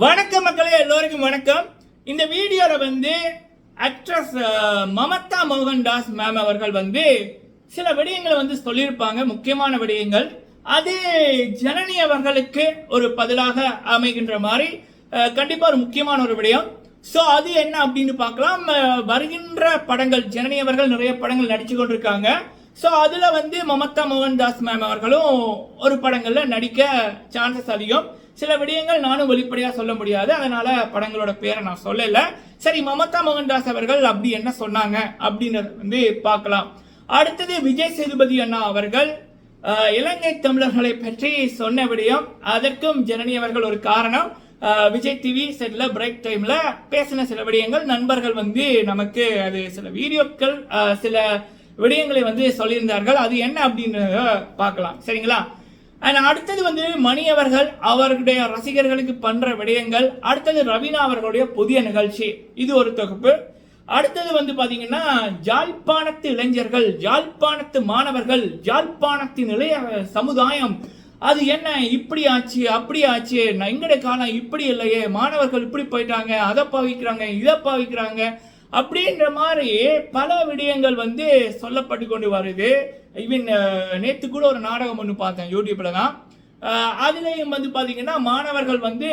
வணக்கம் மக்களே எல்லோருக்கும் வணக்கம். இந்த வீடியோவில் வந்து ஆக்ட்ரஸ் மமதா மோகன்தாஸ் மேம் அவர்கள் வந்து சில விடயங்களை வந்து சொல்லியிருப்பாங்க முக்கியமான விடயங்கள். அது ஜனனி அவர்களுக்கு ஒரு பதிலாக அமைகின்ற மாதிரி கண்டிப்பாக ஒரு முக்கியமான ஒரு விடயம். ஸோ அது என்ன அப்படின்னு பார்க்கலாம். வருகின்ற படங்கள் ஜனனி அவர்கள் நிறைய படங்கள் நடித்து கொண்டிருக்காங்க. ஸோ அதில் வந்து மமதா மோகன்தாஸ் மேம் அவர்களும் ஒரு படங்களில் நடிக்க சான்சஸ் அதிகம். சில விடயங்கள் நானும் வெளிப்படையாக சொல்ல முடியாது. அதனால படங்களோட பேரை நான் சொல்லலை. சரி மமதா மோகன்தாஸ் அவர்கள் அப்படி என்ன சொன்னாங்க அப்படின்றத வந்து பார்க்கலாம். அடுத்தது விஜய் சேதுபதி அண்ணா அவர்கள் இலங்கை தமிழர்களை பற்றி சொன்ன விடயம். அதற்கும் ஜனனி அவர்கள் ஒரு காரணம். விஜய் டிவி செட்டில் பிரேக் டைமில் பேசின சில விடயங்கள். நண்பர்கள் வந்து நமக்கு அது சில வீடியோக்கள் சில விடயங்களை வந்து சொல்லியிருந்தார்கள். அது என்ன அப்படின்றத பார்க்கலாம். சரிங்களா? அண்ட் அடுத்தது வந்து மணி அவர்கள் அவர்களுடைய ரசிகர்களுக்கு பண்ற விடயங்கள். அடுத்தது ரவீனா அவர்களுடைய புதிய நிகழ்ச்சி. இது ஒரு தொகுப்பு. அடுத்தது வந்து பாத்தீங்கன்னா ஜாழ்ப்பாணத்து இளைஞர்கள் ஜாழ்ப்பாணத்து மாணவர்கள் ஜாழ்ப்பாணத்தின் இளைய சமுதாயம். அது என்ன இப்படி ஆச்சு அப்படி ஆச்சு நான் எங்கட காலம் இப்படி இல்லையே மாணவர்கள் இப்படி போயிட்டாங்க அதை பாவிக்கிறாங்க இதை பாவிக்கிறாங்க. அப்படின்ற மாதிரி பல விடயங்கள் வந்து சொல்லப்பட்டு கொண்டு வருது. ஈவன் நேற்று கூட ஒரு நாடகம் ஒன்று பார்த்தேன் யூடியூப்பில் தான். அதுலேயும் வந்து பார்த்தீங்கன்னா மாணவர்கள் வந்து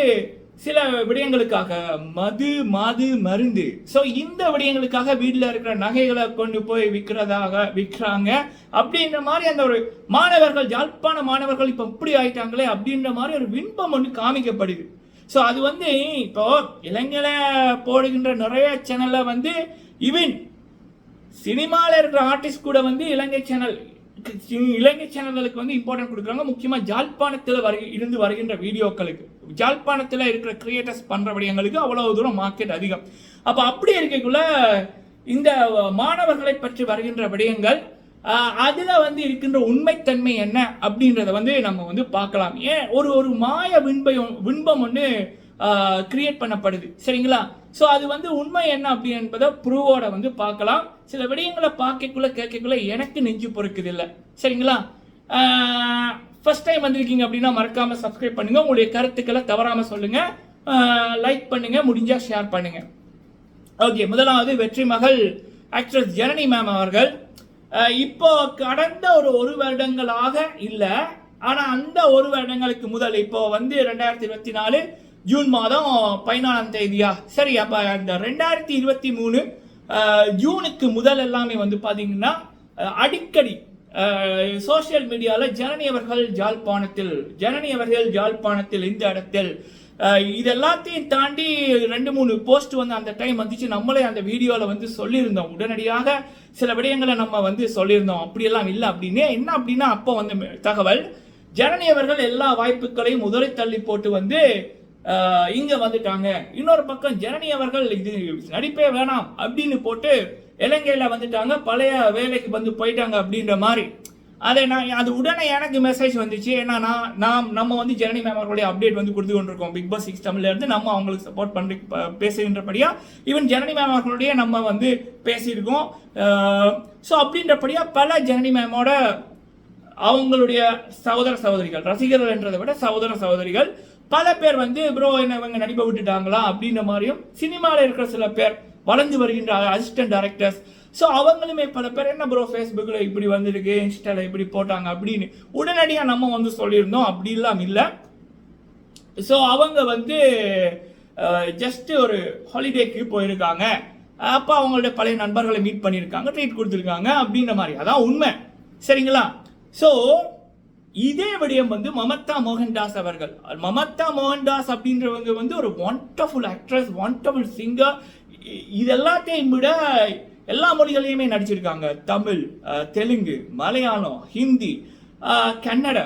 சில விடயங்களுக்காக மது மது மருந்து. ஸோ இந்த விடயங்களுக்காக வீட்டில் இருக்கிற நகைகளை கொண்டு போய் விற்கிறதாக விற்கிறாங்க. அப்படின்ற மாதிரி அந்த ஒரு மாணவர்கள் யாழ்ப்பாண மாணவர்கள் இப்போ இப்படி ஆயிட்டாங்களே அப்படின்ற மாதிரி ஒரு விண்பம் ஒன்று காமிக்கப்படுது. ஸோ அது வந்து இப்போ இளைஞரை போடுகின்ற நிறைய சேனல்ல வந்து இவன் சினிமாவில் இருக்கிற ஆர்டிஸ்ட் கூட வந்து இலங்கை சேனல் இலங்கை சேனல்களுக்கு வந்து இம்பார்ட்டன்ட் கொடுக்குறாங்க. முக்கியமாக ஜாழ்ப்பாணத்தில் வரு இருந்து வருகின்ற வீடியோக்களுக்கு. ஜாழ்ப்பாணத்தில் இருக்கிற கிரியேட்டர்ஸ் பண்ணுற விடயங்களுக்கு அவ்வளோ தூரம் மார்க்கெட் அதிகம். அப்போ அப்படி இருக்கக்குள்ள இந்த மாணவர்களை பற்றி வருகின்ற விடயங்கள் அதில் வந்து இருக்கின்ற உண்மைத்தன்மை என்ன அப்படின்றத வந்து நம்ம வந்து பார்க்கலாம். ஏன்? ஒரு ஒரு மாய விண்பயம் விண்பம் ஒன்று கிரியேட் பண்ணப்படுது. சரிங்களா? ஸோ அது வந்து உண்மை என்ன அப்படி என்பதை ப்ரூவோட வந்து பார்க்கலாம். சில விடயங்களை பார்க்கக்குள்ள கேட்கக்குள்ள எனக்கு நெஞ்சு பொறுக்குது இல்லை. சரிங்களா? ஃபர்ஸ்ட் டைம் வந்திருக்கீங்க அப்படின்னா மறக்காமல் சப்ஸ்கிரைப் பண்ணுங்கள் உங்களுடைய கருத்துக்களை தவறாமல் சொல்லுங்கள் லைக் பண்ணுங்கள் முடிஞ்சால் ஷேர் பண்ணுங்கள் ஓகே முதலாவது வெற்றி மகள் ஆக்ட்ரஸ் ஜனனி மேம் அவர்கள். இப்போ கடந்த ஒரு ஒரு வருடங்களாக இல்லை. ஆனால் அந்த ஒரு வருடங்களுக்கு முதல் இப்போ வந்து ரெண்டாயிரத்தி இருபத்தி நாலு ஜூன் மாதம் பதினாலாம் தேதியா? சரி அப்போ அந்த ரெண்டாயிரத்தி இருபத்தி மூணு ஜூனுக்கு முதல் எல்லாமே வந்து பார்த்தீங்கன்னா அடிக்கடி சோஷியல் மீடியாவில் ஜனனி அவர்கள் ஜாழ்ப்பாணத்தில் ஜனனி அவர்கள் ஜாழ்ப்பாணத்தில் இந்த இடத்தில் இது எல்லாத்தையும் தாண்டி ரெண்டு மூணு போஸ்ட் வந்து அந்த டைம் வந்துச்சு. நம்மளே அந்த வீடியோவில் வந்து சொல்லியிருந்தோம். உடனடியாக சில விடயங்களை நம்ம வந்து சொல்லியிருந்தோம். அப்படியெல்லாம் இல்லை அப்படின்னு. என்ன அப்படின்னா அப்போ வந்து தகவல் ஜனனி அவர்கள் எல்லா வாய்ப்புகளையும் உதறி தள்ளி போட்டு வந்து இங்கே வந்துட்டாங்க. இன்னொரு பக்கம் ஜனனி அவர்கள் இது நடிப்பே வேணாம் அப்படின்னு போட்டு இலங்கையில் வந்துட்டாங்க. பழைய வேலைக்கு வந்து போயிட்டாங்க அப்படின்ற மாதிரி. அதை நான் அது உடனே எனக்கு மெசேஜ் வந்துச்சு. ஏன்னா நான் நாம் நம்ம வந்து ஜனனி மேம் அவர்களுடைய அப்டேட் வந்து கொடுத்து கொண்டிருக்கோம். பிக் பாஸ் சிக்ஸ் தமிழ்லேருந்து நம்ம அவங்களுக்கு சப்போர்ட் பண்ணி பேசுகின்றபடியாக பேசுகின்றபடியா ஈவன் ஜனனி மேம் அவர்களுடைய நம்ம வந்து பேசியிருக்கோம். ஸோ அப்படின்றபடியா பல ஜனனி மேமோட அவங்களுடைய சகோதர சகோதரிகள் ரசிகர்கள் என்றதை விட சகோதர சகோதரிகள் பல பேர் வந்து ப்ரோ என்ன இவங்க நடிப்பை விட்டுட்டாங்களா? அப்படின்ற மாதிரியும் சினிமாவில் இருக்கிற சில பேர் வளர்ந்து வருகின்ற அசிஸ்டன்ட் டைரக்டர்ஸ் ஸோ அவங்களுமே பல பேர் என்ன ப்ரோ ஃபேஸ்புக்கில் இப்படி வந்திருக்கு இன்ஸ்டாவில் இப்படி போட்டாங்க அப்படின்னு உடனடியாக நம்ம வந்து சொல்லியிருந்தோம். அப்படி இல்லை. ஸோ அவங்க வந்து ஜஸ்ட் ஒரு ஹாலிடேக்கு போயிருக்காங்க. அப்போ அவங்களுடைய பழைய நண்பர்களை மீட் பண்ணியிருக்காங்க ட்ரீட் கொடுத்துருக்காங்க அப்படின்ற மாதிரி. அதான் உண்மை. சரிங்களா? ஸோ இதே விடயம் வந்து மமதா மோகன்தாஸ் அவர்கள். மமதா மோகன்தாஸ் அப்படின்றவங்க வந்து ஒரு ஒண்டர்ஃபுல் ஆக்ட்ரஸ் ஒண்டர்ஃபுல் சிங்கர் இதெல்லாத்தையும் விட எல்லா மொழிகளையுமே நடிச்சிருக்காங்க. தமிழ் தெலுங்கு மலையாளம் ஹிந்தி கன்னட.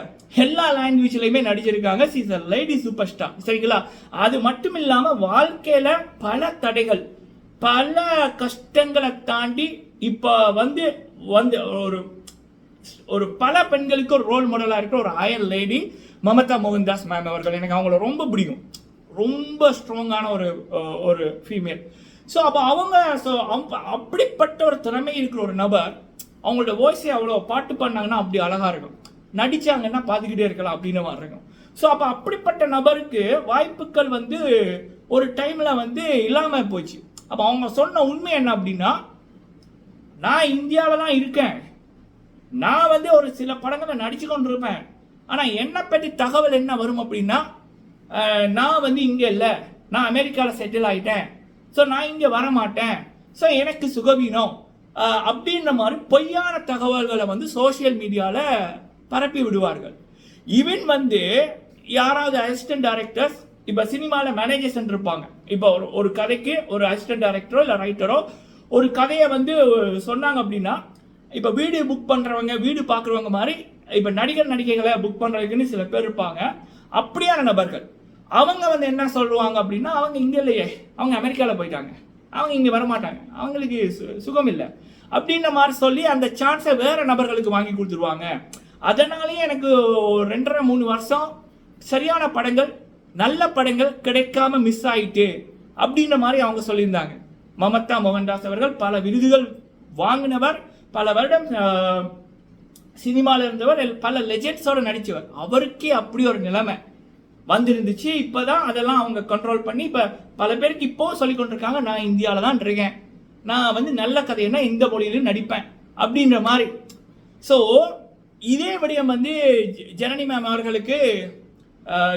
எல்லா லாங்குவேஜ்லையுமே நடிச்சிருக்காங்க. சீஸ் லேடி சூப்பர் ஸ்டார் சரிங்களா? அது மட்டும் இல்லாமல் வாழ்க்கையில் பல தடைகள். பல கஷ்டங்களை தாண்டி இப்போ வந்து வந்து ஒரு ஒரு பல பெண்களுக்கு ஒரு ரோல் மாடலாக இருக்கிற ஒரு ஆயர் லேடி மமதா மோகன்தாஸ் மேம் அவர்கள். எனக்கு அவங்கள ரொம்ப பிடிக்கும். ரொம்ப ஸ்ட்ராங்கான ஒரு ஒரு ஃபீமேல் ஸோ அப்போ அவங்க ஸோ அப்படிப்பட்ட ஒரு திறமை இருக்கிற ஒரு நபர் அவங்களோட வாய்ஸை அவ்வளோ பாட்டு பண்ணாங்கன்னா அப்படி அழகாக இருக்கும். நடித்தாங்கன்னா பார்த்துக்கிட்டே இருக்கலாம் அப்படின்ற மாதிரி இருக்கும். ஸோ அப்போ அப்படிப்பட்ட நபருக்கு வாய்ப்புகள் வந்து ஒரு டைமில் வந்து இல்லாமல் போச்சு. அப்போ அவங்க சொன்ன உண்மை என்ன அப்படின்னா நான் இந்தியாவில் தான் இருக்கேன். நான் வந்து ஒரு சில படங்களை நடிச்சு கொண்டிருப்பேன். ஆனால் என்னை பற்றி தகவல் என்ன வரும் அப்படின்னா நான் வந்து இங்கே இல்லை. நான் அமெரிக்காவில் செட்டில் ஆகிட்டேன் ஸோ நான் இங்கே வர மாட்டேன் ஸோ எனக்கு சுகவீனம். அப்படின்ற மாதிரி பொய்யான தகவல்களை வந்து சோஷியல் மீடியாவில் பரப்பி விடுவார்கள். இவன் வந்து யாராவது அசிஸ்டன்ட் டைரக்டர்ஸ் இப்போ சினிமாவில் மேனேஜர்ஸ் இருப்பாங்க இப்போ ஒரு ஒரு கதைக்கு ஒரு அசிஸ்டன்ட் டைரக்டரோ இல்லை ரைட்டரோ ஒரு கதையை வந்து சொன்னாங்க அப்படின்னா இப்போ வீடு புக் பண்ணுறவங்க வீடு பார்க்குறவங்க மாதிரி இப்போ நடிகர் நடிகைகளை புக் பண்ணுறதுக்குன்னு சில பேர் இருப்பாங்க. அப்படியான நபர்கள். அவங்க வந்து என்ன சொல்லுவாங்க அப்படின்னா அவங்க இங்கே இல்லையே அவங்க அமெரிக்காவில் போயிட்டாங்க. அவங்க இங்கே வரமாட்டாங்க. அவங்களுக்கு சு- சுகம் இல்லை அப்படின்ற மாதிரி சொல்லி அந்த சான்ஸை வேற நபர்களுக்கு வாங்கி கொடுத்துருவாங்க. அதனாலேயே எனக்கு ரெண்டரை மூணு வருஷம் சரியான படங்கள் நல்ல படங்கள் கிடைக்காம மிஸ் ஆயிட்டு அப்படின்ற மாதிரி அவங்க சொல்லியிருந்தாங்க. மமதா மோகன்தாஸ் அவர்கள் பல விருதுகள் வாங்கினவர் பல வருடம் சினிமாவில் இருந்தவர் பல லெஜெண்ட்ஸோடு நடித்தவர் அவருக்கே அப்படி ஒரு நிலைமை. வந்திருந்துச்சு. இப்போதான் அதெல்லாம் அவங்க கண்ட்ரோல் பண்ணி இப்போ பல பேருக்கு இப்போ சொல்லி கொண்டிருக்காங்க நான் இந்தியாவில் தான் இருக்கேன். நான் வந்து நல்ல கதைன்னா இந்த மொழியிலும் நடிப்பேன். அப்படின்ற மாதிரி. ஸோ இதே விடயம் வந்து ஜனனி மேம் அவர்களுக்கு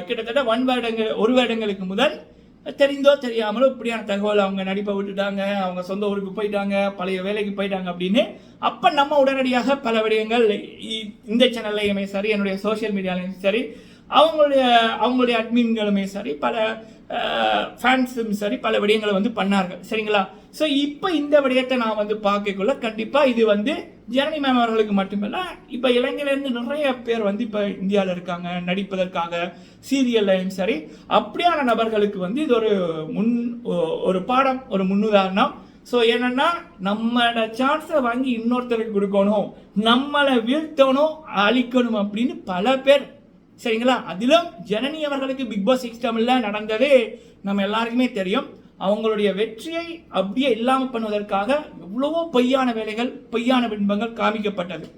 கிட்டத்தட்ட ஒன் வருடங்கள் ஒரு வருடங்களுக்கு முதல் தெரிந்தோ தெரியாமலோ இப்படியான தகவல் அவங்க நடிப்பை விட்டுட்டாங்க அவங்க சொந்த ஊருக்கு போயிட்டாங்க பழைய வேலைக்கு போயிட்டாங்க அப்படின்னு அப்போ நம்ம உடனடியாக பல விடயங்கள் இ- இந்த சேனல்லையுமே சரி என்னுடைய சோஷியல் மீடியாலையும் சரி அவங்களுடைய அவங்களுடைய அட்மின்களுமே சரி பல ஃபேன்ஸும் சரி பல விடயங்களை வந்து பண்ணார்கள். சரிங்களா? ஸோ இப்போ இந்த விடயத்தை நான் வந்து பார்க்கக்குள்ள கண்டிப்பாக இது வந்து ஜனனி மேம் அவர்களுக்கு மட்டுமல்ல இப்போ இலங்கையிலேருந்து நிறைய பேர் வந்து இப்போ இந்தியாவில் இருக்காங்க நடிப்பதற்காக சீரியல்லையும் சரி அப்படியான நபர்களுக்கு வந்து இது ஒரு முன் ஒரு பாடம் ஒரு முன்னுதாரணம். ஸோ என்னன்னா நம்மளோட சான்ஸை வாங்கி இன்னொருத்தருக்கு கொடுக்கணும் நம்மளை வீழ்த்தணும் அழிக்கணும் அப்படின்னு பல பேர் சரிங்களா? அதிலும் ஜனனி அவர்களுக்கு பிக் பாஸ் சிக்ஸ் தமிழில் நடந்தது நம்ம எல்லாருக்குமே தெரியும். அவங்களுடைய வெற்றியை அப்படியே இல்லாமல் பண்ணுவதற்காக எவ்வளவோ பொய்யான வேலைகள் பொய்யான பின்பங்கள் காமிக்கப்பட்டது.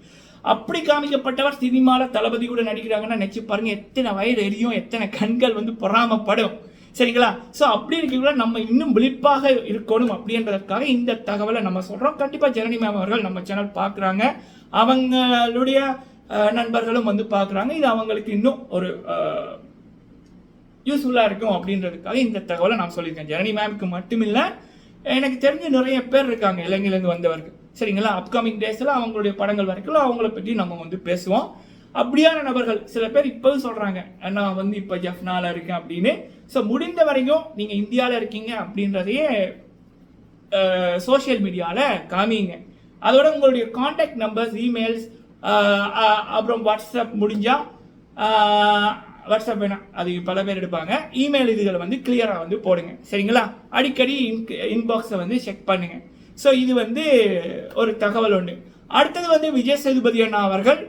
அப்படி காமிக்கப்பட்டவர் சினிமாவில் தளபதி கூட நடிக்கிறாங்கன்னா நினச்சி பாருங்கள் எத்தனை வயது எரியும் எத்தனை கண்கள் வந்து பொறாமப்படும். சரிங்களா? ஸோ அப்படி இருக்கிற நம்ம இன்னும் விழிப்பாக இருக்கணும் அப்படின்றதுக்காக இந்த தகவலை நம்ம சொல்கிறோம் கண்டிப்பாக ஜனனி மேம் அவர்கள் நம்ம சேனல் பார்க்குறாங்க. அவங்களுடைய நண்பர்களும் வந்து பார்க்குறாங்க. இது அவங்களுக்கு இன்னும் ஒரு யூஸ்ஃபுல்லாக இருக்கும் அப்படின்றதுக்காக இந்த தகவலை நான் சொல்லியிருக்கேன். ஜனனி மேம்க்கு மட்டுமில்லை எனக்கு தெரிஞ்ச நிறைய பேர் இருக்காங்க இலங்கையிலேருந்து வந்தவர்கள். சரிங்களா? அப்கமிங் டேஸில் அவங்களுடைய படங்கள் வரைக்கும் அவங்கள பற்றி நம்ம வந்து பேசுவோம். அப்படியான நபர்கள் சில பேர் இப்போவும் சொல்கிறாங்க நான் வந்து இப்போ ஜஃப்னால இருக்கேன் அப்படின்னு. ஸோ முடிந்த வரைக்கும் நீங்கள் இந்தியாவில் இருக்கீங்க அப்படின்றதையே சோஷியல் மீடியாவில் காமிங்க. அதோட உங்களுடைய காண்டாக்ட் நம்பர்ஸ் இமெயில்ஸ் அப்புறம் வாட்ஸ்அப் முடிஞ்சால் வாட்ஸ்அப் வேணாம். அது பல பேர் எடுப்பாங்க. இமெயில் இதுகளை வந்து கிளியராக வந்து போடுங்க. சரிங்களா? அடிக்கடி இன்பாக்ஸை வந்து செக் பண்ணுங்கள் ஸோ இது வந்து ஒரு தகவல் உண்டு. அடுத்தது வந்து விஜய் சேதுபதி அண்ணா அவர்கள்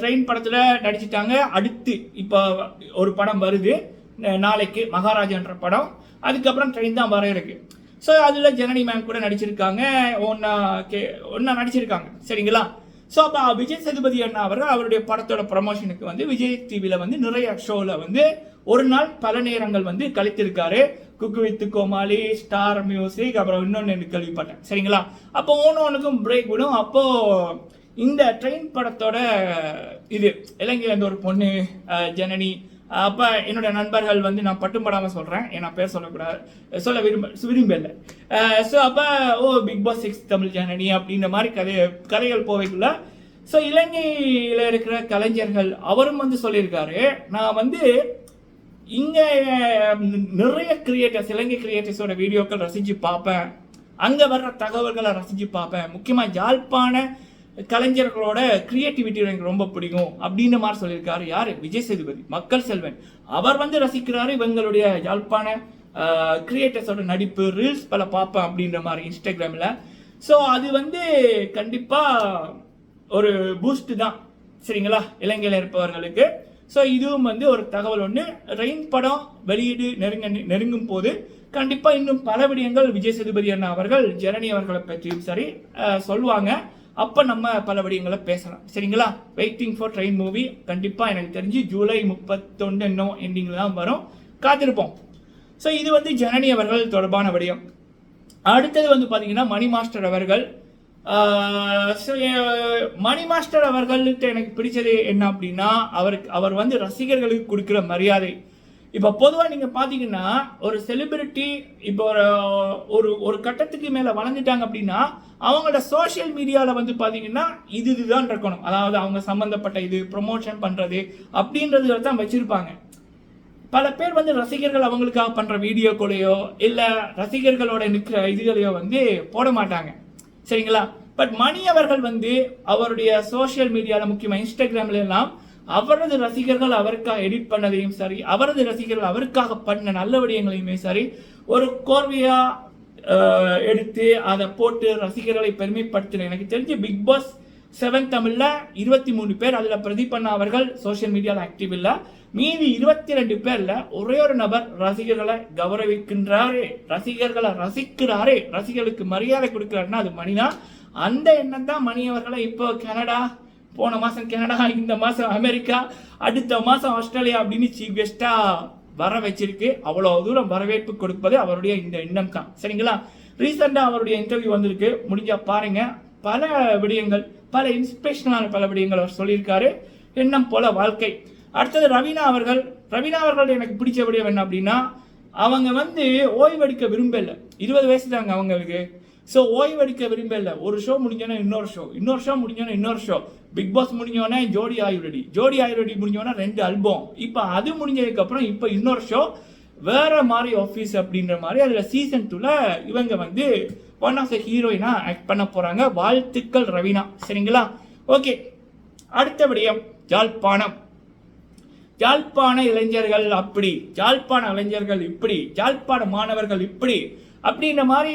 ட்ரெயின் படத்தில் நடிச்சிட்டாங்க. அடுத்து இப்போ ஒரு படம் வருது. நாளைக்கு மகாராஜான்ற படம். அதுக்கப்புறம் ட்ரெயின் தான் வர இருக்குது ஸோ அதில் ஜனனி மேம் கூட நடிச்சிருக்காங்க. ஒன்றா கே ஒன்றா நடிச்சிருக்காங்க. சரிங்களா? ஸோ அப்போ விஜய் சேதுபதி அண்ணா அவர்கள் அவருடைய படத்தோட ப்ரமோஷனுக்கு வந்து விஜய் டிவியில் வந்து நிறைய ஷோவில் வந்து ஒரு நாள் பல நேரங்கள் வந்து கழித்திருக்காரு. Cook with Komali star music அப்புறம் இன்னொன்று கேள்விப்பட்டேன். சரிங்களா? அப்போ ஒன்று ஒன்றுக்கும் பிரேக் விடும். அப்போது இந்த ட்ரெயின் படத்தோட இது இலங்கையிலேருந்து ஒரு பொண்ணு ஜனனி அப்போ என்னுடைய நண்பர்கள் வந்து நான் பட்டும் படாமல் சொல்கிறேன் ஏன்னா பேர் சொல்லக்கூடாது. சொல்ல விரும்ப விரும்பலை ஸோ அப்போ ஓ Bigg Boss six Tamil Janani அப்படின்ற மாதிரி கதை கதைகள் போவைக்குள்ள ஸோ இலங்கையில் இருக்கிற கலைஞர்கள் அவரும் வந்து சொல்லியிருக்காரு. நான் வந்து இங்கே நிறைய கிரியேட்டர்ஸ் இலங்கை கிரியேட்டர்ஸோட வீடியோக்கள் ரசித்து பார்ப்பேன். அங்கே வர்ற தகவல்களை ரசித்து பார்ப்பேன். முக்கியமாக யாழ்ப்பாண கலைஞர்களோட கிரியேட்டிவிட்டி எனக்கு ரொம்ப பிடிக்கும் அப்படின்ற மாதிரி சொல்லியிருக்காரு. யார்? விஜய் சேதுபதி. மக்கள் செல்வன். அவர் வந்து ரசிக்கிறாரு இவங்களுடைய யாழ்ப்பாண கிரியேட்டர்ஸோட நடிப்பு ரீல்ஸ் பல பார்ப்பேன் அப்படின்ற மாதிரி இன்ஸ்டாகிராமில் ஸோ அது வந்து கண்டிப்பாக ஒரு பூஸ்ட் தான். சரிங்களா? இலங்கையில் இருப்பவர்களுக்கு. ஸோ இதுவும் வந்து ஒரு தகவல் ஒன்று ரெயின் படம் வெளியீடு நெருங்க நெருங்கும் போது கண்டிப்பாக இன்னும் பல விடயங்கள் விஜய் சேதுபதி அண்ணா அவர்கள் ஜெரணி அவர்களை பற்றியும் சரி சொல்லுவாங்க. அப்போ நம்ம பல விடயங்களை பேசலாம். சரிங்களா? வெயிட்டிங் ஃபார் ட்ரெயின் மூவி கண்டிப்பாக எனக்கு தெரிஞ்சு ஜூலை முப்பத்தொன்று இன்னும் எண்டிங்கில் தான் வரும். காத்திருப்போம். ஸோ இது வந்து ஜனனி அவர்கள் தொடர்பான விடயம். அடுத்தது வந்து பார்த்தீங்கன்னா மணி மாஸ்டர் அவர்கள். மணி மாஸ்டர் அவர்கள்ட்ட எனக்கு பிடிச்சது என்ன அப்படின்னா அவருக்கு அவர் வந்து ரசிகர்களுக்கு கொடுக்குற மரியாதை. இப்போ பொதுவாக நீங்கள் பார்த்தீங்கன்னா ஒரு செலிபிரிட்டி இப்போ ஒரு ஒரு ஒரு கட்டத்துக்கு மேலே வளர்ந்துட்டாங்க அப்படின்னா அவங்களோட சோஷியல் மீடியாவில் வந்து பார்த்தீங்கன்னா இது இதுதான் இருக்கணும். அதாவது அவங்க சம்மந்தப்பட்ட இது ப்ரொமோஷன் பண்ணுறது அப்படின்றதுல தான் வச்சுருப்பாங்க. பல பேர் வந்து ரசிகர்கள் அவங்களுக்காக பண்ணுற வீடியோக்களையோ இல்லை ரசிகர்களோட நிற்கிற இதுகளையோ வந்து போட மாட்டாங்க. சரிங்களா? பட் மணி அவர்கள் வந்து அவருடைய சோஷியல் மீடியாவில் முக்கியமாக இன்ஸ்டாகிராம்ல எல்லாம் அவரது ரசிகர்கள் அவருக்காக எடிட் பண்ணதையும் சரி அவரது ரசிகர்கள் அவருக்காக பண்ண நல்ல விடயங்களையுமே சரி ஒரு கோர்வையா எடுத்து அதை போட்டு ரசிகர்களை பெருமைப்படுத்தின எனக்கு தெரிஞ்சு பிக் பாஸ் செவன் தமிழ்ல இருபத்தி மூணு பேர் அதுல பிரதீப் அவர்கள் சோஷியல் மீடியாவில் ஆக்டிவ் இல்லை. மீதி இருபத்தி ரெண்டு பேர்ல ஒரே ஒரு நபர் ரசிகர்களை கௌரவிக்கின்றாரே ரசிகர்களை ரசிக்கிறாரே ரசிகர்களுக்கு மரியாதை கொடுக்கிறாருன்னா அது மணிதான். அந்த எண்ணம் தான் மணி அவர்களை இப்போ கனடா போன மாதம் கனடா இந்த மாதம் அமெரிக்கா அடுத்த மாதம் ஆஸ்திரேலியா அப்படின்னு சீஃப் கெஸ்ட்டாக வர வச்சிருக்கு. அவ்வளோ தூரம் வரவேற்பு கொடுப்பது அவருடைய இந்த எண்ணம் தான். சரிங்களா? ரீசெண்டாக அவருடைய இன்டர்வியூ வந்திருக்கு. முடிஞ்சால் பாருங்க. பல விடயங்கள் பல இன்ஸ்பிரேஷனான பல விடயங்கள் அவர் சொல்லியிருக்காரு. எண்ணம் போல வாழ்க்கை. அடுத்தது ரவீனா அவர்கள். ரவீனா அவர்கள் எனக்கு பிடிச்ச விடயம் என்ன அப்படின்னா அவங்க வந்து ஓய்வெடுக்க விரும்பலை. இருபது வயசு தாங்க அவங்களுக்கு. ஸோ ஓய்வெடுக்க விரும்பல. ஒரு ஷோ முடிஞ்சோன்னா இன்னொரு ஷோ இன்னொரு ஷோ முடிஞ்சோன்னா இன்னொரு ஷோ பிக் பாஸ் முடிஞ்சோடனே ஜோடி ஆயுரடி ஜோடி ஆயுரடி முடிஞ்சோன்னா ரெண்டு ஆல்பம் இப்போ அது முடிஞ்சதுக்கப்புறம் இப்போ இன்னொரு ஷோ வேற மாதிரி ஆஃபீஸ் அப்படின்ற மாதிரி அதில் சீசன் டூவில் இவங்க வந்து ஒன் ஆஃப் த ஹீரோயினா ஆக்ட் பண்ண போகிறாங்க வாழ்த்துக்கள் ரவீனா. சரிங்களா? ஓகே அடுத்த விடயம் ஜாழ்ப்பாணம். ஜாழ்ப்பாண இளைஞர்கள் அப்படி. ஜாழ்ப்பாண இளைஞர்கள் இப்படி. ஜாழ்ப்பாண மாணவர்கள் இப்படி. அப்படின்ற மாதிரி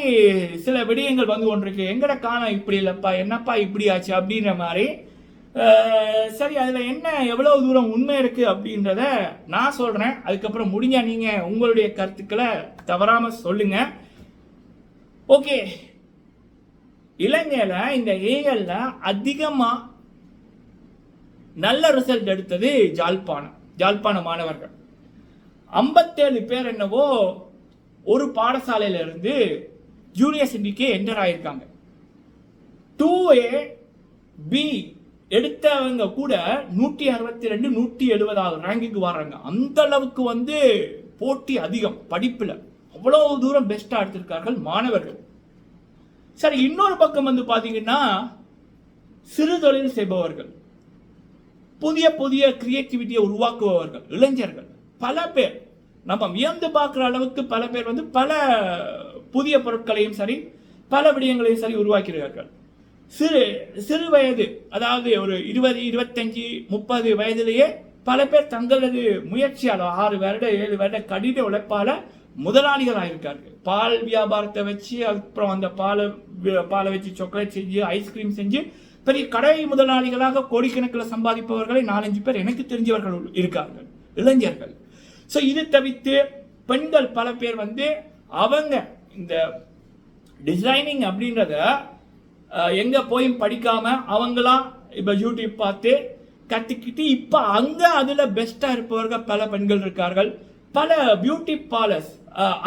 சில விடயங்கள் வந்து கொண்டிருக்கு. எங்கட காணம் இப்படி இல்லைப்பா என்னப்பா இப்படி ஆச்சு அப்படின்ற மாதிரி. சரி அதில் என்ன எவ்வளோ தூரம் உண்மை இருக்குது அப்படின்றத நான் சொல்கிறேன் அதுக்கப்புறம் முடிஞ்சால் நீங்கள் உங்களுடைய கருத்துக்களை தவறாமல் சொல்லுங்கள் ஓகே. இலங்கையில் இந்த ஏஎல்ல அதிகமாக நல்ல ரிசல்ட் எடுத்தது ஜாழ்ப்பாணம் ஜாழ்ப்பாண மாணவர்கள். ஐம்பத்தேழு பேர் என்னவோ ஒரு பாடசாலையில இருந்து ஜூனியர் சிண்டிக்கு என்டர் ஆயிருக்காங்க. டூ ஏ பி எடுத்தவங்க கூட நூற்றி அறுபத்தி ரெண்டு நூற்றி எழுபதாவது ரேங்குக்கு வர்றாங்க. அந்த அளவுக்கு வந்து போட்டி அதிகம் படிப்பில். அவ்வளவு தூரம் பெஸ்ட்டாக எடுத்திருக்கார்கள் மாணவர்கள். சரி இன்னொரு பக்கம் வந்து பார்த்தீங்கன்னா சிறு தொழில் செய்பவர்கள். புதிய புதிய கிரியேட்டிவிட்டியை உருவாக்குபவர்கள் இளைஞர்கள். பல பேர். நம்ம வியந்து பார்க்குற அளவுக்கு பல பேர் வந்து பல புதிய பொருட்களையும் சரி பல விடயங்களையும் சரி உருவாக்கிறார்கள் சிறு சிறு வயது அதாவது ஒரு இருபது இருபத்தஞ்சி முப்பது வயதிலேயே பல பேர் தங்களது முயற்சியால் ஆறு வருட ஏழு வருட கடின உழைப்பால் முதலாளிகளாக இருக்கார்கள் பால் வியாபாரத்தை வச்சு அப்புறம் அந்த பாலை பாலை வச்சு சாக்லேட் செஞ்சு ஐஸ்கிரீம் செஞ்சு பெரிய கடை முதலாளிகளாக கோடிக்கணக்கில் சம்பாதிப்பவர்களை நாலஞ்சு பேர் எனக்கு தெரிஞ்சவர்கள் இருக்கார்கள். இளைஞர்கள். ஸோ இது தவிர்த்து பெண்கள் பல பேர் வந்து அவங்க இந்த டிசைனிங் அப்படின்றத எங்கே போய் போயும் அவங்களாம் அவங்களா யூடியூப் பார்த்து கற்றுக்கிட்டு இப்போ அங்கே அதில் பெஸ்ட்டாக இருப்பவர்கள் பல பெண்கள் இருக்கார்கள். பல பியூட்டி பார்லர்ஸ்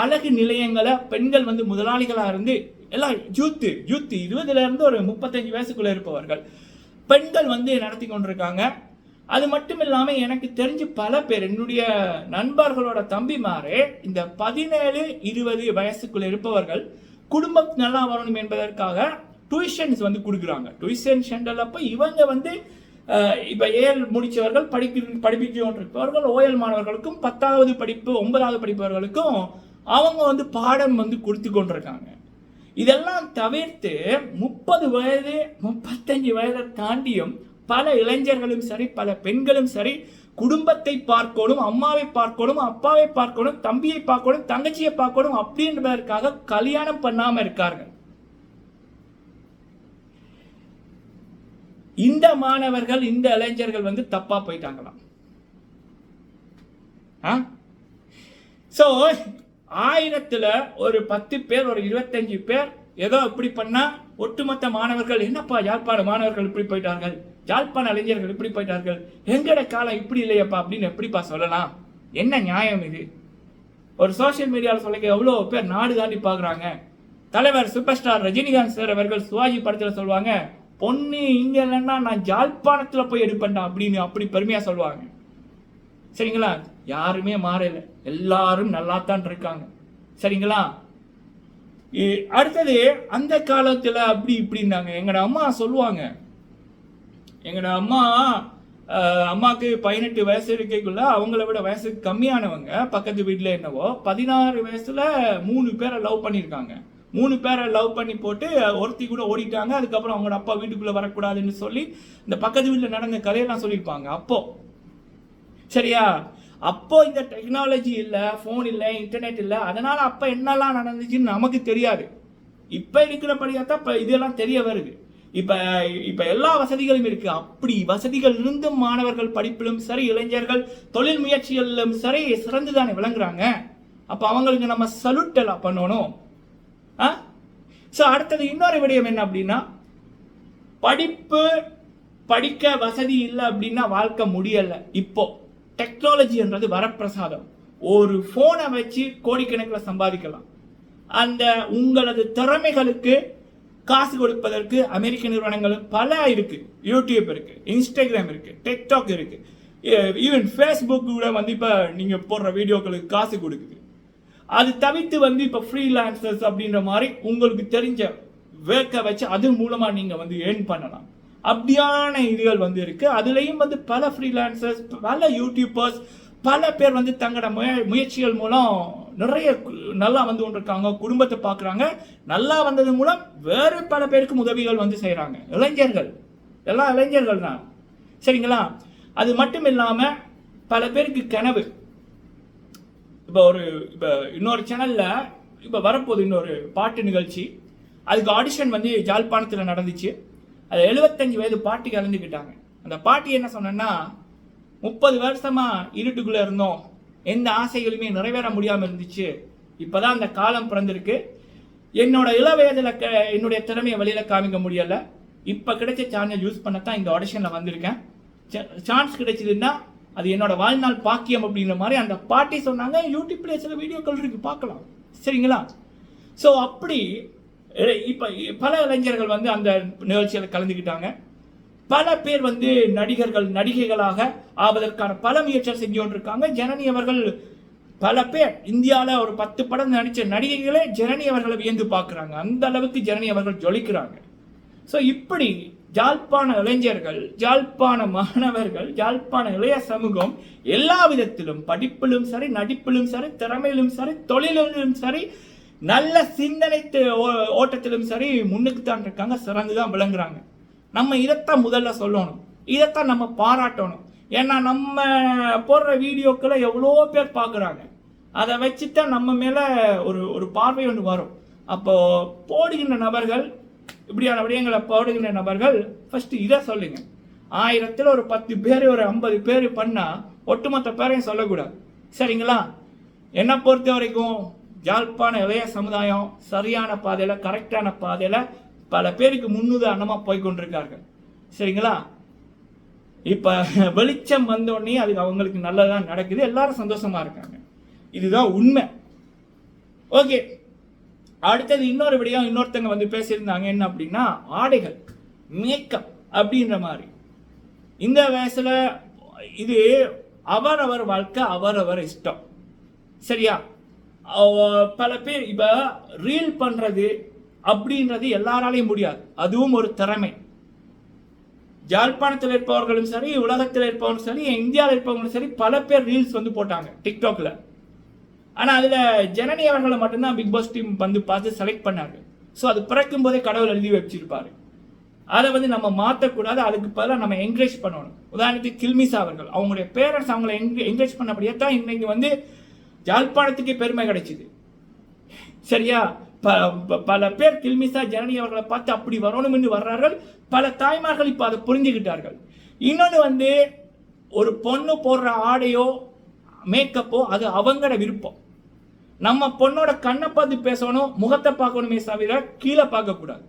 அழகு நிலையங்களை பெண்கள் வந்து முதலாளிகளாக இருந்து எல்லாம் ஜூத்து ஜூத்து இருபதுலேருந்து ஒரு முப்பத்தஞ்சு வயசுக்குள்ளே இருப்பவர்கள். பெண்கள் வந்து நடத்தி கொண்டிருக்காங்க. அது மட்டும் இல்லாமல் எனக்கு தெரிஞ்சு பல பேர் என்னுடைய நண்பர்களோட தம்பிமாரே இந்த பதினேழு இருபது வயசுக்குள்ள இருப்பவர்கள் குடும்பம் நல்லா வரணும் என்பதற்காக டியூஷன்ஸ் வந்து கொடுக்குறாங்க. டியூஷன் சென்டரில் அப்போ இவங்க வந்து இப்போ ஏஎல் முடித்தவர்கள் படிக்க படிப்பித்து ஓஎல் மாணவர்களுக்கும் பத்தாவது படிப்பு ஒன்பதாவது படிப்பவர்களுக்கும் அவங்க வந்து பாடம் வந்து கொடுத்து கொண்டிருக்காங்க. இதெல்லாம் தவிர்த்து முப்பது வயது முப்பத்தஞ்சு வயதை தாண்டியும் பல இளைஞர்களும் சரி பல பெண்களும் சரி குடும்பத்தை பார்க்கணும் அம்மாவை பார்க்கணும் அப்பாவை பார்க்கணும் தம்பியை பார்க்கணும் தங்கச்சியை பார்க்கணும் அப்படின்றதற்காக கல்யாணம் பண்ணாம இருக்கார்கள். இந்த மாணவர்கள் இந்த இளைஞர்கள் வந்து தப்பா போயிட்டாங்களாம். ஸோ ஆயிரத்துல ஒரு பத்து பேர் ஒரு இருபத்தஞ்சு பேர் ஏதோ இப்படி பண்ணா ஒட்டுமொத்த மாணவர்கள் என்னப்பா யாழ்ப்பாண மாணவர்கள் இப்படி போயிட்டார்கள்? யாழ்ப்பாண இளைஞர்கள் இப்படி போயிட்டார்கள். எங்கட காலம் இப்படி இல்லையப்பா அப்படின்னு எப்படிப்பா சொல்லலாம்? என்ன நியாயம் இது? ஒரு சோஷியல் மீடியாவில் சொல்லிக்க எவ்வளோ பேர் நாடு தாண்டி பார்க்குறாங்க தலைவர் சூப்பர் ஸ்டார் ரஜினிகாந்த் சார் அவர்கள் சிவாஜி படத்தில் சொல்லுவாங்க பொண்ணு இங்க இல்லைன்னா நான் ஜாழ்ப்பாணத்தில் போய் எடுப்பேன்டா அப்படின்னு அப்படி பெருமையாக சொல்லுவாங்க. சரிங்களா? யாருமே மாறல. எல்லாரும் நல்லா தான் இருக்காங்க. சரிங்களா? இ- அடுத்தது அந்த காலத்தில் அப்படி இப்படின்னாங்க. எங்கட அம்மா சொல்லுவாங்க எங்களோட அம்மா அம்மாவுக்கு பதினெட்டு வயசு இருக்கைக்குள்ள அவங்கள விட வயசு கம்மியானவங்க பக்கத்து வீட்டில் என்னவோ பதினாறு வயசுல மூணு பேரை லவ் பண்ணியிருக்காங்க மூணு பேரை லவ் பண்ணி போட்டு ஒருத்தி கூட ஓடிட்டாங்க அதுக்கப்புறம் அவங்களோட அப்பா வீட்டுக்குள்ளே வரக்கூடாதுன்னு சொல்லி இந்த பக்கத்து வீட்டில் நடந்த கதையெல்லாம் சொல்லியிருப்பாங்க. அப்போ சரியா? அப்போ இந்த டெக்னாலஜி இல்லை ஃபோன் இல்லை இன்டர்நெட் இல்லை அதனால அப்போ என்னெல்லாம் நடந்துச்சுன்னு நமக்கு தெரியாது. இப்போ இருக்கிறபடியாக தான் இப்போ இதெல்லாம் தெரிய வருது. இப்போ இப்போ எல்லா வசதிகளும் இருக்கு. அப்படி வசதிகள் இருந்தும் மாணவர்கள் படிப்பிலும் சரி இளைஞர்கள் தொழில் முயற்சிகளிலும் சரி சிறந்து தானே விளங்குறாங்க. அப்போ அவங்களுக்கு நம்ம சல்யூட் எல்லாம் பண்ணணும். ஆ? ஸோ அடுத்தது இன்னொரு விடயம் என்ன அப்படின்னா படிப்பு படிக்க வசதி இல்லை அப்படின்னா வாழ்க்கை முடியல. இப்போ டெக்னாலஜின்றது வரப்பிரசாதம். ஒரு ஃபோனை வச்சு கோடிக்கணக்கில் சம்பாதிக்கலாம். அந்த உங்களது திறமைகளுக்கு காசு கொடுப்பதற்கு அமெரிக்க நிறுவனங்கள் பல இருக்கு. யூடியூப் இருக்கு இன்ஸ்டாகிராம் இருக்கு டிக்டாக் இருக்கு. ஈவன் ஃபேஸ்புக் கூட வந்து இப்போ நீங்கள் போடுற வீடியோக்களுக்கு காசு கொடுக்குது. அது தவிர்த்து வந்து இப்போ ஃப்ரீலான்சர்ஸ் அப்படின்ற மாதிரி உங்களுக்கு தெரிஞ்ச வேர்க்கை வச்சு அது மூலமாக நீங்கள் வந்து ஏர்ன் பண்ணலாம். அப்படியான இதுகள் வந்து இருக்கு. அதுலேயும் வந்து பல ஃப்ரீலான்சர்ஸ் பல யூடியூபர்ஸ் பல பேர் வந்து தங்களோட முய முயற்சிகள் மூலம் நிறைய கு- நல்லா வந்து கொண்டிருக்காங்க குடும்பத்தை பார்க்குறாங்க. நல்லா வந்தது மூலம் வேறு பல பேருக்கும் உதவிகள் வந்து செய்கிறாங்க. இளைஞர்கள். எல்லாம் இளைஞர்கள் தான். சரிங்களா? அது மட்டும் இல்லாமல் பல பேருக்கு கனவு. இப்போ ஒரு இப்போ இன்னொரு சேனலில் இப்போ வரப்போகுது இன்னொரு பாட்டு நிகழ்ச்சி. அதுக்கு ஆடிஷன் வந்து ஜாழ்ப்பாணத்தில் நடந்துச்சு. அது எழுபத்தஞ்சு வயது பாட்டி கலந்துக்கிட்டாங்க. அந்த பாட்டி என்ன சொன்னேன்னா முப்பது வருஷமாக இருட்டுக்குள்ளே இருந்தோம். எந்த ஆசைகளுமே நிறைவேற முடியாமல் இருந்துச்சு. இப்போ தான் அந்த காலம் பிறந்திருக்கு. என்னோட இளவயதில் க என்னுடைய திறமையை வெளியில் காமிக்க முடியலை. இப்போ கிடைச்ச சான்ஸை யூஸ் பண்ண தான் இந்த ஆடிஷனில் வந்திருக்கேன். சான்ஸ் கிடைச்சதுன்னா அது என்னோட வாழ்நாள் பாக்கியம் அப்படிங்கிற மாதிரி அந்த பாட்டி சொன்னாங்க. யூடியூப்ல சில வீடியோக்கள் இருக்கு பார்க்கலாம். சரிங்களா? ஸோ அப்படி இப்போ பல இளைஞர்கள் வந்து அந்த நிகழ்ச்சியில் கலந்துக்கிட்டாங்க. பல பேர் வந்து நடிகர்கள் நடிகைகளாக ஆவதற்கான பல முயற்சிகள் செஞ்சு கொண்டிருக்காங்க ஜனனி அவர்கள் பல பேர் இந்தியாவில் ஒரு பத்து படம் நடித்த நடிகைகளே ஜனனி அவர்களை வியந்து பார்க்குறாங்க. அந்த அளவுக்கு ஜனனி அவர்கள் ஜொலிக்கிறாங்க. ஸோ இப்படி ஜாழ்ப்பாண இளைஞர்கள் ஜாழ்ப்பாண மாணவர்கள் ஜாழ்ப்பாண இளைய சமூகம் எல்லா விதத்திலும் படிப்பிலும் சரி நடிப்பிலும் சரி திறமையிலும் சரி தொழிலிலும் சரி நல்ல சிந்தனை ஓ- ஓட்டத்திலும் சரி முன்னுக்கு தான் இருக்காங்க சிறந்து தான் விளங்குறாங்க. நம்ம இதைத்தான் முதல்ல சொல்லணும். இதைத்தான் நம்ம பாராட்டணும். ஏன்னா நம்ம போடுற வீடியோக்களை எவ்வளோ பேர் பார்க்குறாங்க. அதை வச்சு தான் நம்ம மேலே ஒரு ஒரு பார்வை ஒன்று வரும். அப்போ போடுகின்ற நபர்கள் இப்படியான விடயங்களை போடுகின்ற நபர்கள் ஃபஸ்ட்டு இதை சொல்லுங்க. ஆயிரத்தில் ஒரு பத்து பேர் ஒரு ஐம்பது பேர் பண்ணால் ஒட்டுமொத்த பேரையும் சொல்லக்கூடாது. சரிங்களா? என்னை பொறுத்த வரைக்கும் யாழ்ப்பாண இளைய சமுதாயம் சரியான பாதையில் கரெக்டான பாதையில் பல பேருக்கு முன்னுதாரணமாக போய் கொண்டிருக்கார்கள் சரிங்களா? இப்போ வெளிச்சம் வந்தோடனே அது அவங்களுக்கு நல்லதாக நடக்குது. எல்லாரும் சந்தோஷமாக இருக்காங்க. இதுதான் உண்மை. ஓகே. அடுத்தது இன்னொரு விடயம் இன்னொருத்தங்க வந்து பேசியிருந்தாங்க. என்ன அப்படின்னா ஆடைகள் மேக்கப் அப்படின்ற மாதிரி. இந்த வயசில் இது அவரவர் வாழ்க்கை அவரவர் இஷ்டம். சரியா? பல பேர் இப்போ ரீல் பண்ணுறது அப்படின்றது எல்லாராலையும் முடியாது. அதுவும் ஒரு திறமை. ஜாழ்ப்பாணத்தில் இருப்பவர்களும் சரி உலகத்தில் இருப்பவர்களும் சரி இந்தியாவில் இருப்பவங்களும் சரி பல பேர் ரீல்ஸ் வந்து போட்டாங்க டிக்டாக்ல ஆனால் அதில் ஜனனி அவர்களை மட்டும்தான் பிக் பாஸ் டீம் வந்து பார்த்து செலக்ட் பண்ணாங்க. ஸோ அது பிறக்கும் போதே கடவுள் எழுதி வச்சிருப்பாரு. அதை வந்து நம்ம மாற்றக்கூடாது அதுக்கு பதிலாக நம்ம என்கரேஜ் பண்ணணும். உதாரணத்துக்கு கில்மிசா அவர்கள். அவங்களுடைய பேரண்ட்ஸ் அவங்களை என்கரேஜ் பண்ணபடியே தான் இன்னைக்கு வந்து யாழ்ப்பாணத்துக்கு பெருமை கிடைச்சிது. சரியா? பல பேர் கில்மிசா ஜனனி அவர்களை பார்த்து அப்படி வரணும் என்று வர்றார்கள். பல தாய்மார்கள் இப்போ அதை புரிஞ்சுக்கிட்டார்கள் இன்னொன்று வந்து ஒரு பொண்ணு போடுற ஆடையோ மேக்கப்போ அது அவங்களோட விருப்பம். நம்ம பொண்ணோட கண்ணை பார்த்து பேசணும் முகத்தை பார்க்கணுமே தவிர கீழே பார்க்கக்கூடாது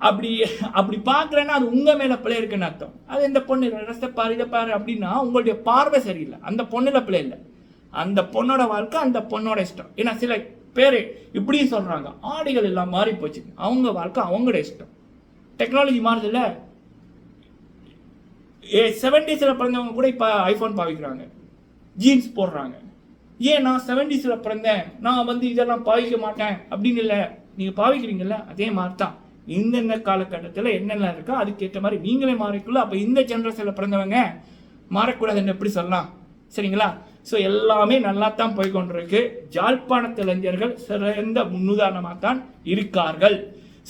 அப்படி அப்படி பார்க்குறேன்னா அது உங்கள் மேலே பிள்ளை இருக்குன்னு அர்த்தம். அது இந்த பொண்ணு ரசத்தை பாரு இதை பாரு அப்படின்னா உங்களுடைய பார்வை சரியில்லை. அந்த பொண்ணில் பிள்ளை இல்லை. அந்த பொண்ணோட வாழ்க்கை அந்த பொண்ணோட இஷ்டம். ஏன்னா சில பேர் இப்படி சொல்கிறாங்க ஆடைகள் எல்லாம் மாறி போச்சு. அவங்க வாழ்க்கை அவங்களோட இஷ்டம். டெக்னாலஜி மாறுதில்ல? ஏ செவன்டீஸில் பிறந்தவங்க கூட இப்போ ஐஃபோன் பாவிக்கிறாங்க. ஜீன்ஸ் போடுறாங்க. ஏன் நான் செவன்டீஸில் பிறந்தேன்? நான் வந்து இதெல்லாம் பாவிக்க மாட்டேன் அப்படின்னு இல்லை. நீங்கள் பாவிக்கிறீங்கல்ல? அதே மாதிரி தான் இந்தந்த காலகட்டத்தில் என்னென்ன இருக்கோ அதுக்கேற்ற மாதிரி நீங்களே மாறிக்குள்ள. அப்போ இந்த ஜென்ரேஷனில் பிறந்தவங்க மாறக்கூடாதுன்னு எப்படி சொல்லலாம்? சரிங்களா? ஸோ எல்லாமே நல்லா தான் போய் கொண்டிருக்கு ஜாழ்ப்பாணத்து இளைஞர்கள் சிறந்த முன்னுதாரணமாக தான் இருக்கார்கள்.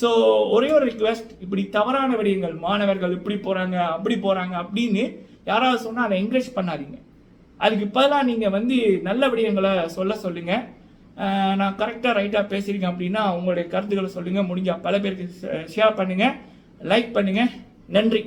ஸோ ஒரே ஒரு ரிக்வெஸ்ட் இப்படி தவறான விடயங்கள் மாணவர்கள் இப்படி போகிறாங்க அப்படி போகிறாங்க அப்படின்னு யாராவது சொன்னால் அதை என்கரேஜ் பண்ணாதீங்க. அதுக்கு பதிலாக நீங்கள் வந்து நல்ல விடயங்களை சொல்ல சொல்லுங்கள் நான் கரெக்டாக ரைட்டாக பேசியிருக்கேன் அப்படின்னா உங்களுடைய கருத்துக்களை சொல்லுங்கள் முடிஞ்சால் பல பேருக்கு ஷேர் பண்ணுங்கள் லைக் பண்ணுங்கள் நன்றி.